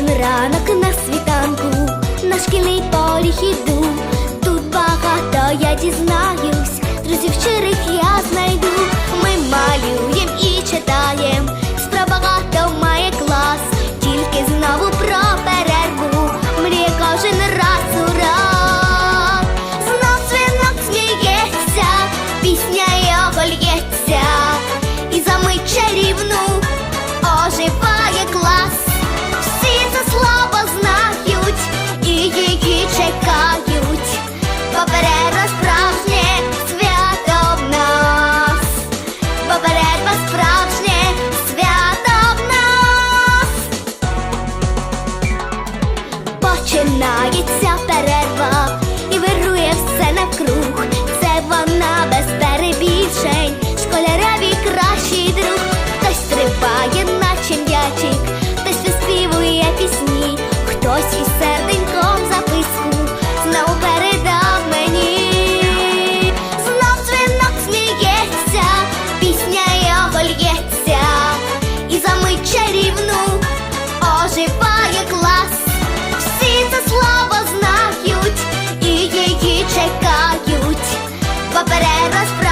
Кожен ранок на світанку, на шкільний поліг. чекають, попередно справжнє свято в нас, попередно справжнє свято в нас. Починає. чарівну. Оживає клас, всі це слово знають і її чекають, поперед розправ.